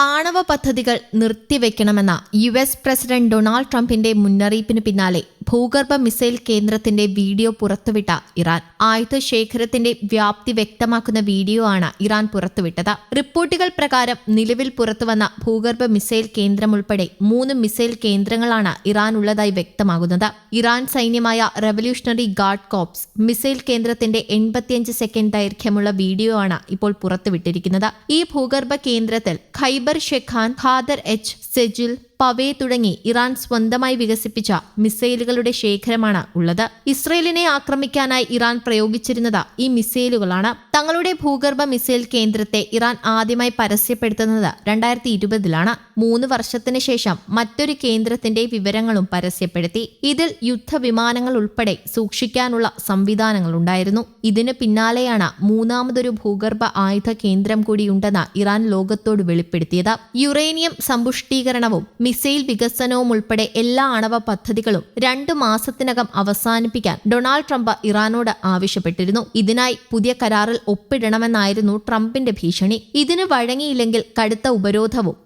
ആണവ പദ്ധതികൾ നിർത്തിവെക്കണമെന്ന യു എസ് പ്രസിഡന്റ് ഡൊണാൾഡ് ട്രംപിന്റെ മുന്നറിയിപ്പിന് പിന്നാലെ ഭൂഗർഭ മിസൈൽ കേന്ദ്രത്തിന്റെ വീഡിയോ പുറത്തുവിട്ട ഇറാൻ. ആയുധ ശേഖരത്തിന്റെ വ്യാപ്തി വ്യക്തമാക്കുന്ന വീഡിയോ ആണ് ഇറാൻ പുറത്തുവിട്ടത്. റിപ്പോർട്ടുകൾ പ്രകാരം നിലവിൽ പുറത്തുവന്ന ഭൂഗർഭ മിസൈൽ കേന്ദ്രം ഉൾപ്പെടെ മൂന്ന് മിസൈൽ കേന്ദ്രങ്ങളാണ് ഇറാൻ ഉള്ളതായി വ്യക്തമാകുന്നത്. ഇറാൻ സൈന്യമായ റവല്യൂഷണറി ഗാർഡ് കോപ്സ് മിസൈൽ കേന്ദ്രത്തിന്റെ എൺപത്തിയഞ്ച് സെക്കൻഡ് ദൈർഘ്യമുള്ള വീഡിയോ ആണ് ഇപ്പോൾ പുറത്തുവിട്ടിരിക്കുന്നത്. ഈ ഭൂഗർഭ കേന്ദ്രത്തിൽ Kheibar Shekan Ghadr H Sejjil Paveh തുടങ്ങി ഇറാൻ സ്വന്തമായി വികസിപ്പിച്ച മിസൈലുകളുടെ ശേഖരമാണ് ഉള്ളത്. ഇസ്രയേലിനെ ആക്രമിക്കാനായി ഇറാൻ പ്രയോഗിച്ചിരുന്നത് ഈ മിസൈലുകളാണ്. തങ്ങളുടെ ഭൂഗർഭ മിസൈൽ കേന്ദ്രത്തെ ഇറാൻ ആദ്യമായി പരസ്യപ്പെടുത്തുന്നത് രണ്ടായിരത്തി ഇരുപതിലാണ്. മൂന്ന് വർഷത്തിന് ശേഷം മറ്റൊരു കേന്ദ്രത്തിന്റെ വിവരങ്ങളും പരസ്യപ്പെടുത്തി. ഇതിൽ യുദ്ധവിമാനങ്ങൾ ഉൾപ്പെടെ സൂക്ഷിക്കാനുള്ള സംവിധാനങ്ങൾ ഉണ്ടായിരുന്നു. ഇതിന് പിന്നാലെയാണ് മൂന്നാമതൊരു ഭൂഗർഭ ആയുധ കേന്ദ്രം കൂടിയുണ്ടെന്ന് ഇറാൻ ലോകത്തോട് വെളിപ്പെടുത്തിയത്. യുറേനിയം സമ്പുഷ്ടീകരണവും മിസൈൽ വികസനവും ഉൾപ്പെടെ എല്ലാ ആണവ പദ്ധതികളും രണ്ടു മാസത്തിനകം അവസാനിപ്പിക്കാൻ ഡൊണാൾഡ് ട്രംപ് ഇറാനോട് ആവശ്യപ്പെട്ടിരുന്നു. ഇതിനായി പുതിയ കരാറിൽ ഒപ്പിടണമെന്നായിരുന്നു ട്രംപിന്റെ ഭീഷണി. ഇതിന് വഴങ്ങിയില്ലെങ്കിൽ കടുത്ത ഉപരോധവും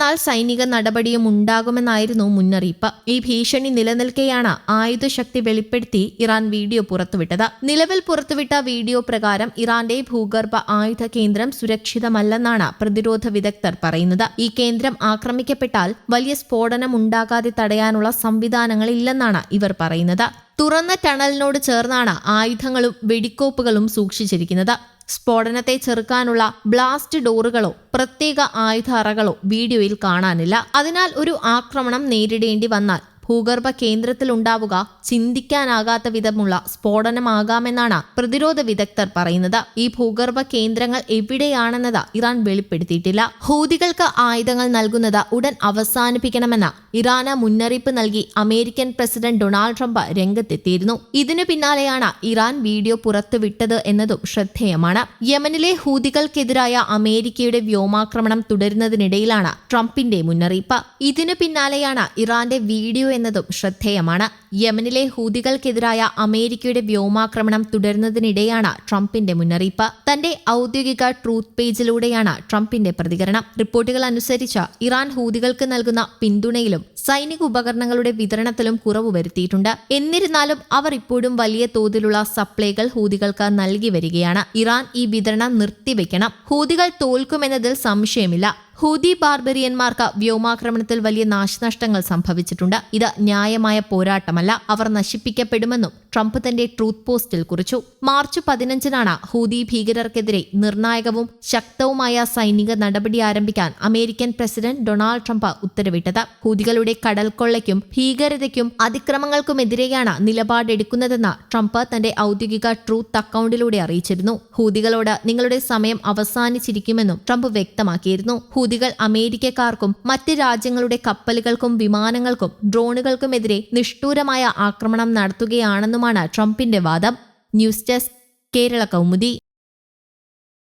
വേണ്ടിവന്നാൽ സൈനിക നടപടിയും ഉണ്ടാകുമെന്നായിരുന്നു മുന്നറിയിപ്പ്. ഈ ഭീഷണി നിലനിൽക്കെയാണ് ആയുധശക്തി വെളിപ്പെടുത്തി ഇറാൻ വീഡിയോ പുറത്തുവിട്ടത്. നിലവിൽ പുറത്തുവിട്ട വീഡിയോ പ്രകാരം ഇറാന്റെ ഭൂഗർഭ ആയുധ കേന്ദ്രം സുരക്ഷിതമല്ലെന്നാണ് പ്രതിരോധ വിദഗ്ധർ പറയുന്നത്. ഈ കേന്ദ്രം ആക്രമിക്കപ്പെട്ടാൽ വലിയ സ്ഫോടനം ഉണ്ടാകാതെ തടയാനുള്ള സംവിധാനങ്ങളില്ലെന്നാണ് ഇവർ പറയുന്നത്. തുറന്ന ടണലിനോട് ചേർന്നാണ് ആയുധങ്ങളും വെടിക്കോപ്പുകളും സൂക്ഷിച്ചിരിക്കുന്നത്. സ്ഫോടനത്തെ ചെറുക്കാനുള്ള ബ്ലാസ്റ്റ് ഡോറുകളോ പ്രത്യേക ആയുധ അറകളോ വീഡിയോയിൽ കാണാനില്ല. അതിനാൽ ഒരു ആക്രമണം നേരിടേണ്ടി വന്നാൽ ഭൂഗർഭ കേന്ദ്രത്തിലുണ്ടാവുക ചിന്തിക്കാനാകാത്ത വിധമുള്ള സ്ഫോടനമാകാമെന്നാണ് പ്രതിരോധ വിദഗ്ധർ പറയുന്നത്. ഈ ഭൂഗർഭ കേന്ദ്രങ്ങൾ എവിടെയാണെന്നത് ഇറാൻ വെളിപ്പെടുത്തിയിട്ടില്ല. ഹൂതികൾക്ക് ആയുധങ്ങൾ നൽകുന്നത് ഉടൻ അവസാനിപ്പിക്കണമെന്ന് ഇറാന് മുന്നറിയിപ്പ് നൽകി അമേരിക്കൻ പ്രസിഡന്റ് ഡൊണാൾഡ് ട്രംപ് രംഗത്തെത്തിയിരുന്നു. ഇതിനു പിന്നാലെയാണ് ഇറാൻ വീഡിയോ പുറത്തുവിട്ടത് എന്നതും ശ്രദ്ധേയമാണ്. യമനിലെ ഹൂതികൾക്കെതിരായ അമേരിക്കയുടെ വ്യോമാക്രമണം തുടരുന്നതിനിടയിലാണ് ട്രംപിന്റെ മുന്നറിയിപ്പ്. ഇതിനു പിന്നാലെയാണ് ഇറാന്റെ വീഡിയോ എന്നതും ശ്രദ്ധേയമാണ്. യമനിലെ ഹൂതികൾക്കെതിരായ അമേരിക്കയുടെ വ്യോമാക്രമണം തുടരുന്നതിനിടെയാണ് ട്രംപിന്റെ മുന്നറിയിപ്പ്. തന്റെ ഔദ്യോഗിക ട്രൂത്ത് പേജിലൂടെയാണ് ട്രംപിന്റെ പ്രതികരണം. റിപ്പോർട്ടുകൾ അനുസരിച്ച് ഇറാൻ ഹൂതികൾക്ക് നൽകുന്ന പിന്തുണയിലും സൈനിക ഉപകരണങ്ങളുടെ വിതരണത്തിലും കുറവ് വരുത്തിയിട്ടുണ്ട്. എന്നിരുന്നാലും അവർ ഇപ്പോഴും വലിയ തോതിലുള്ള സപ്ലൈകൾ ഹൂതികൾക്ക് നൽകി വരികയാണ്. ഇറാൻ ഈ വിതരണം നിർത്തിവെക്കണം. ഹൂതികൾ തോൽക്കുമെന്നതിൽ സംശയമില്ല. ഹൂതി ബാർബറിയന്മാർക്ക് വ്യോമാക്രമണത്തിൽ വലിയ നാശനഷ്ടങ്ങൾ സംഭവിച്ചിട്ടുണ്ട്. ഇത് ന്യായമായ പോരാട്ടമല്ല അവർ നശിപ്പിക്കപ്പെടുമെന്നും ട്രംപ് തന്റെ ട്രൂത്ത് പോസ്റ്റിൽ കുറിച്ചു. മാർച്ച് പതിനഞ്ചിനാണ് ഹൂതി ഭീകരർക്കെതിരെ നിർണായകവും ശക്തവുമായ സൈനിക നടപടി ആരംഭിക്കാൻ അമേരിക്കൻ പ്രസിഡന്റ് ഡൊണാൾഡ് ട്രംപ് ഉത്തരവിട്ടത്. ഹൂദികളുടെ കടൽക്കൊള്ളയ്ക്കും ഭീകരതയ്ക്കും അതിക്രമങ്ങൾക്കുമെതിരെയാണ് നിലപാടെടുക്കുന്നതെന്ന് ട്രംപ് തന്റെ ഔദ്യോഗിക ട്രൂത്ത് അക്കൗണ്ടിലൂടെ അറിയിച്ചിരുന്നു. ഹൂദികളോട് നിങ്ങളുടെ സമയം അവസാനിച്ചിരിക്കുമെന്നും ട്രംപ് വ്യക്തമാക്കിയിരുന്നു. ഹൂദികൾ അമേരിക്കക്കാർക്കും മറ്റ് രാജ്യങ്ങളുടെ കപ്പലുകൾക്കും വിമാനങ്ങൾക്കും ഡ്രോണുകൾക്കുമെതിരെ നിഷ്ഠൂരമായ ആക്രമണം നടത്തുകയാണെന്നുമാണ് ട്രംപിന്റെ വാദം. News desk Kerala Kaumudi.